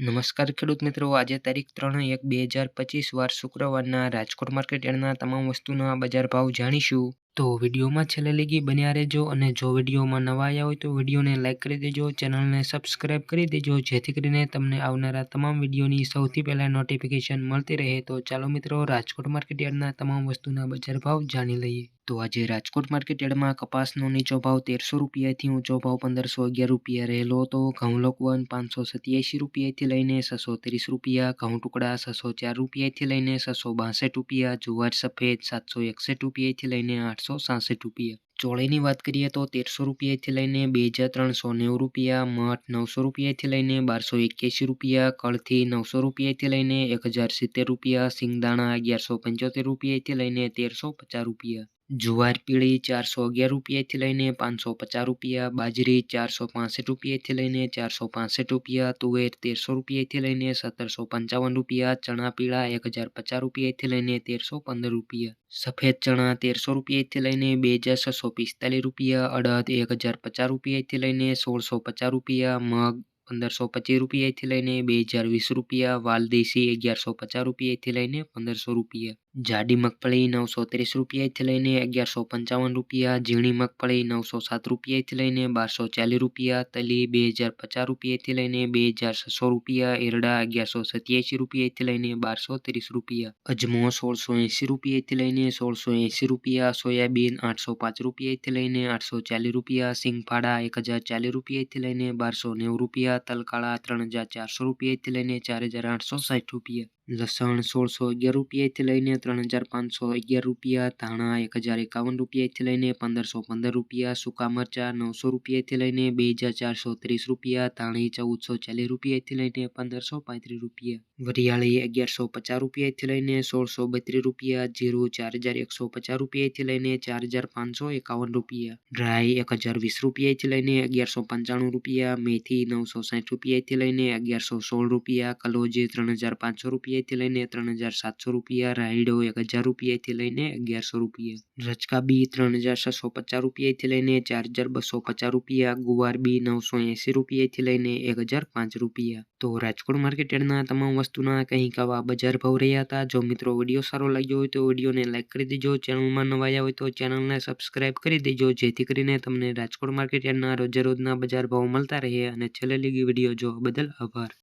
નમસ્કાર ખેડૂત મિત્રો, આજે તારીખ ત્રણ એક બે હજાર પચીસ, વાર શુક્રવારના રાજકોટ માર્કેટ યાર્ડના તમામ વસ્તુના બજાર ભાવ જાણીશું. તો વિડીયોમાં છેલ્લે લેગી બન્યા રહેજો અને જો વિડીયોમાં નવા આવ્યા હોય તો વિડીયોને લાઇક કરી દેજો, ચેનલને સબસ્ક્રાઈબ કરી દેજો, જેથી કરીને તમને આવનારા તમામ વિડીયોની સૌથી પહેલાં નોટિફિકેશન મળતી રહે. તો ચાલો મિત્રો, રાજકોટ માર્કેટયાર્ડના તમામ વસ્તુના બજાર ભાવ જાણી લઈએ. તો આજે રાજકોટ માર્કેટયાર્ડમાં કપાસનો નીચો ભાવ તેરસો રૂપિયાથી ઊંચો ભાવ પંદરસો અગિયાર રૂપિયા રહેલો હતો. ઘઉં લોકવન પાંચસો સત્યાસી રૂપિયાથી લઈને છસો ત્રીસ રૂપિયા, ઘઉં ટુકડા છસો ચાર રૂપિયાથી લઈને છસો બાસઠ રૂપિયા, જુવાર સફેદ સાતસો એકસઠ રૂપિયાથી લઈને આઠસો સાસઠ રૂપિયા. ચોળીની વાત કરીએ તો તેરસો રૂપિયાથી લઈને બે હજાર ત્રણસો નેવું રૂપિયા, મઠ નવસો રૂપિયાથી લઈને બારસો એક્યાસી રૂપિયા, કળથી નવસો રૂપિયાથી લઈને એક હજાર સિત્તેર રૂપિયા, સિંગદાણા અગિયારસો પંચોતેર રૂપિયાથી લઈને તેરસો પચાસ રૂપિયા. જુવાર પીળી ચારસો અગિયાર રૂપિયાથી લઈને પાંચસો પચાસ રૂપિયા, બાજરી ચારસો પાસઠ રૂપિયાથી લઈને ચારસો પાસઠ રૂપિયા, તુવેર તેરસો રૂપિયાથી લઈને સત્તરસો પંચાવન રૂપિયા, ચણા પીળા એક હજાર પચાસ રૂપિયાથી લઈને તેરસો પંદર રૂપિયા, સફેદ ચણા તેરસો રૂપિયાથી લઈને બે હજાર છસો પિસ્તાલીસ રૂપિયા, અડદ એક હજાર પચાસ રૂપિયાથી લઈને સોળસો પચાસ રૂપિયા, મગ પંદરસો પચીસ રૂપિયાથી લઈને બે હજાર વીસ રૂપિયા, વાલદેશી અગિયારસો પચાસ રૂપિયાથી લઈને પંદરસો રૂપિયા. જાડી મગફળી નવસો ત્રીસ રૂપિયાથી લઈને અગિયારસો પંચાવન રૂપિયા, ઝીણી મગફળી નવસો સાત રૂપિયાથી લઈને બારસો ચાલીસ રૂપિયા, તલી બે હજાર પચાસ રૂપિયાથી લઈને બે હજાર છસો રૂપિયા, એરડા અગિયારસો સત્યાસી રૂપિયાથી લઈને બારસો ત્રીસ રૂપિયા, અજમો સોળસો એંસી રૂપિયાથી લઈને સોળસો એંસી રૂપિયા, સોયાબીન આઠસો પાંચ રૂપિયાથી લઈને આઠસો ચાલીસ રૂપિયા, સિંગફાડા એક હજાર ચાલીસ રૂપિયાથી લઈને બારસો નેવું રૂપિયા, તલકાળા ત્રણ હજાર ચારસો રૂપિયાથી લઈને ચાર હજાર આઠસો સાઠ રૂપિયા. લસણ સોળસો અગિયાર રૂપિયાથી લઈને ત્રણ હજાર પાંચસો અગિયાર રૂપિયા, ધાણા એક હજાર એકાવન રૂપિયાથી લઈને પંદરસો પંદર રૂપિયા, સૂકા મરચા નવસો રૂપિયાથી લઈને બે હજાર ચારસો ત્રીસ રૂપિયા, ધાણી ચૌદસો ચાલીસ રૂપિયાથી લઈને પંદરસો પાંત્રીસ રૂપિયા. વરિયાળી અગિયારસો પચાસ રૂપિયાથી લઈને સોળસો બત્રીસ રૂપિયા, જીરું ચાર હજાર એકસો પચાસ રૂપિયાથી લઈને ચાર હજાર પાંચસો એકાવન રૂપિયા. ડ્રાય એક હજાર વીસ રૂપિયાથી લઈને અગિયારસો પંચાણું રૂપિયા, મેથી નવસો સાઠ રૂપિયાથી લઈને અગિયારસો સોળ રૂપિયા, કલોજી ત્રણ હજાર પાંચસો રૂપિયા રૂપિયાથી લઈને ત્રણ હજાર સાતસો રૂપિયા, રાયડો એક હજાર રૂપિયાથી લઈને અગિયારસો રૂપિયા. રચકા બી ત્રણ હજાર છસો પચાસ રૂપિયાથી લઈને ચાર હજાર બસો પચાસ રૂપિયા, ગુવાર બી નવસો એંસી રૂપિયાથી લઈને એક હજાર પાંચ રૂપિયા. તો રાજકોટ માર્કેટના તમામ વસ્તુના કંઈક આવા બજાર ભાવ રહ્યા હતા? જો મિત્રો વીડિયો સારો લાગ્યો હોય તો વિડીયોને લાઇક કરી દેજો. ચેનલમાં નવાયા હોય તો ચેનલને સબસ્ક્રાઇબ કરી દેજો. જેથી કરીને તમને રાજકોટ માર્કેટ યાર્ડના રોજે રોજના બજાર ભાવ મળતા રહે. અને છેલ્લે લીગી વીડિયો જોવા બદલ આભાર.